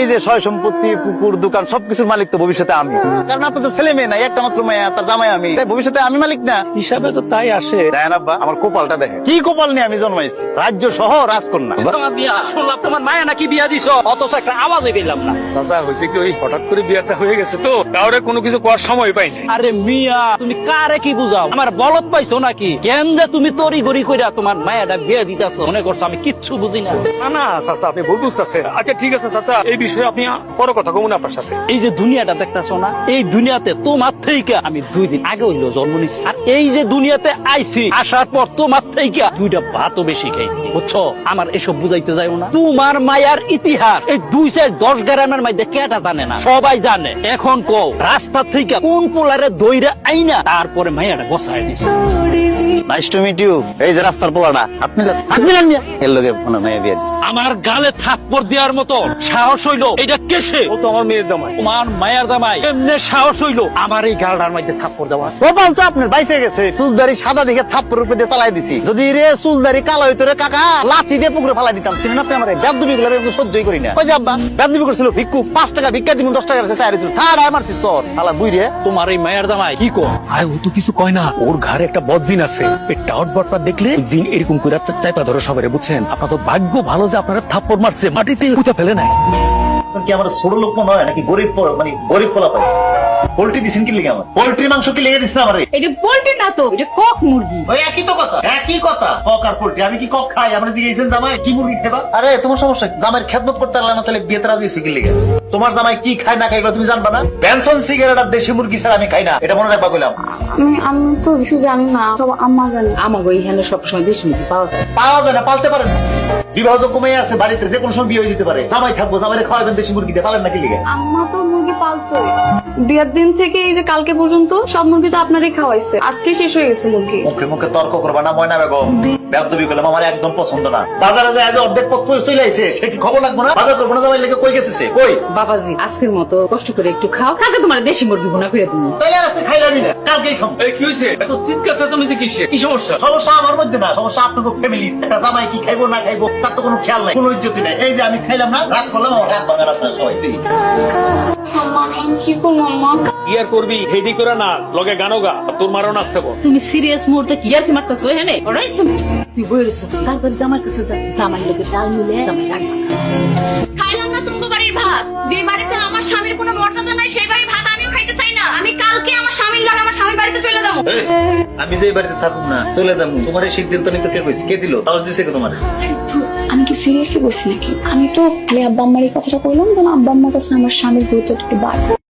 এই যে সয় সম্পত্তি পুকুর দোকান সবকিছুর মালিক তো ভবিষ্যতে আমি। কারণ আপনার তো ছেলে মেয়ে নাই একটা মাত্র মেয়ে তার জামাই আমি। ভবিষ্যতে আমি মালিক না। হিসাবে তো তাই আসে। দেখেন আব্বা আমার কপালটা দেখে কি কপাল নিয়ে আমি জন্মাইছি? রাজ্য সহ রাজকন্যা। তোমার শুনলাম তোমার মায়া নাকি বিয়া দিছ? অথচ একটা আওয়াজই পেলাম না। চাচা হয়েছে কি ওই হঠাৎ করে বিয়াটা হয়ে গেছে তো? কাউরে কোনো কিছু করার সময় পাইনি আরে মিয়া তুমি কারে কি বুঝাও? আমার বলত পাইছো নাকি? কেন যে তুমি তরি গড়ি কইরা তোমার মায়াটা বিয়ে দিতেছো? মনে করছ আমি কিচ্ছু বুঝি না। না না চাচা আপনি ভুল বুঝতেছেন। আচ্ছা ঠিক আছে চাচা এই বিষয়ে আপনি পরে কথা কমুন আপনার সাথে। এই যে দুনিয়াটা দেখতেছো না এই দুনিয়াতে তোমার থেকে আমি দুই দিন আগে হইল জন্ম নিচ্ছি আর এই যে দুনিয়াতে আইছি আসার পর তোমার থেকে দুইটা ভাতও বেশি খাইছি। বুঝছ? আমার এসব বুঝাইতে যাইও না। তোমার মায়ার ইতিহাস এই দুই চার দশ গ্রামের মধ্যে কেটা জানে না। সবাই জানে। এখন কও রাস্তা থেকে কোন পোলারে দইরা আইনা তারপরে মায়াটা বসায় দিছে নাইস টু মিট ইউ এই যে রাস্তার পোলাটা আপনি না- আপনি না মিয়া। এর লগে মনে বিয়ে আমার গালে থাপ্পড় দেওয়ার মতো সাহস হইল এটা কেসে ও তো আমার মেয়ের জামাই। তোমার মায়ের দামাই এমনি সাহস হইল। আমার এই গালটার মধ্যে থাপ্পড় দেওয়া। কপাল তো আপনার বাইসে গেছে। চুলদারি সাদা দিকে থাপ্পর রূপে দিয়ে চালাই দিছি। যদি রে চুলদারি কালো হইতো রে কাকা লাথি দিয়ে পুকুরে ফালাই দিতাম। চিনেন আপনি আমার বেদবি গুলো আমি সহ্যই করি না। ওই যে আব্বা। বেদবি করছিল ভিক্ষু পাঁচ টাকা ভিক্ষা দিব দশ টাকা চাই ছিল থাড়া মারছিস তোর। আলা বুই রে। তোমার এই মায়ের দামাই কি কো আরে ও তো কিছু কয় না। ওর ঘরে একটা বদজিন আছে। এই টাউট দেখলে জিন এরকম করে চাইপা ধরে সবাই বুঝছেন? আপনার তো ভাগ্য ভালো যে আপনারা থাপ্পড় মারছে মাটিতে পুঁতে ফেলে নাই। কি আমার ছোট লোক মনে হয়? নাকি গরিব মানে গরিব পোলা পাই পোল্ট্রি দিছেন কি লিগে আমার? পোল্ট্রি মাংস কি লেগে দিছেন আমারে? এটা পোল্ট্রি না তো এটা কক মুরগি। ওই একই তো কথা একই কথা। কক আর পোল্ট্রি আমি কি কক খাই? আমরা জিজ্ঞেসেন জামাই কি মুরগি খেবা? আরে তোমার সমস্যা কি? জামাইয়ের খেদমত করতে পারলে না তাহলে বিয়েতে রাজি হয়েছে কি লিগে? তোমার জামাই কি খায় না খায় এগুলো তুমি জানবা না? বেনসন সিগারেট আর দেশি মুরগি ছাড়া আমি খাই না এটা মনে রাখবা কইলাম। আমি আমি তো কিছু জানি না সব আম্মা জানে। আমার এখানে সবসময় দেশি মুরগি পাওয়া যায়। পাওয়া যায় না পালতে পারেন না। বিবাহযোগ্য মেয়ে আছে বাড়িতে যে কোনো সময় বিয়ে হয়ে যেতে পারে। জামাই থাকব জামাইরে খাওয়াবেন দেশি মুরগি দিয়ে পালেন নাকি লিগে? আম্মা তো মুরগি পালতো। বিয়ের দিন থেকে এই যে কালকে পর্যন্ত সব মুরগি তো আপনারই খাওয়াইছে। আজকে শেষ হয়ে গেছে মুরগি। মুখে মুখে তর্ক করবা না ময়না বেগম। বেদবি করলাম আমার একদম পছন্দ না। বাজারে যায় আজ অর্ধেক পথ পৌঁছে চলে আইছে সে কি খবর লাগবে না? বাজার করব না জামাই লেগে কই গেছে সে? কই? বাবাজি আজকের মতো কষ্ট করে একটু খাও কাকে তোমার দেশি মুরগি বোনা করে তুমি তাইলে আর আজকে খাইলামই না কালকেই খাব। এই কি হয়েছে এত চিৎকার চেঁচামেচি কিসে কি সমস্যা? সমস্যা আমার মধ্যে না সমস্যা আপনাদের ফ্যামিলি একটা জামাই কি খাইবো না খাইবো তার তো কোনো খেয়াল নাই কোনো ইজ্জতি নাই। এই যে আমি খাইলাম না রাত করলাম আমার রাত ভাঙা আপনার সবাই আম্মা আমি কি করব আম্মা ইয়ার করবি হেডি করে নাচ লগে গানো গা তোর মারও নাচতে বল তুমি সিরিয়াস মুহূর্তে কি আর কি মারতেছো এখানে? ওরাইছো তুই বই রইছিস তারপর জামার কাছে যা। জামাই লোকে ডাল মিলে জামাই রান্না খাইলাম না তুমি বাড়ির ভাত। যে বাড়িতে আমার স্বামীর কোনো মর্যাদা নাই সেই বাড়ির ভাত আমিও খাইতে চাই না। আমি কালকে আমার স্বামীর লগে আমার স্বামীর বাড়িতে চলে যাব। আমি যে বাড়িতে থাকুক না, চলে যাব। তোমার এই সিদ্ধান্ত নিতে কে কইছে? কে দিল? সাহস দিছে কে তোমার? আমি কি সিরিয়াসলি বলছি নাকি? আমি তো খালি আব্বা আম্মার এই কথাটা বললাম কারণ আব্বা আম্মার কাছে আমার স্বামীর গুরুত্ব একটু বাড়ে।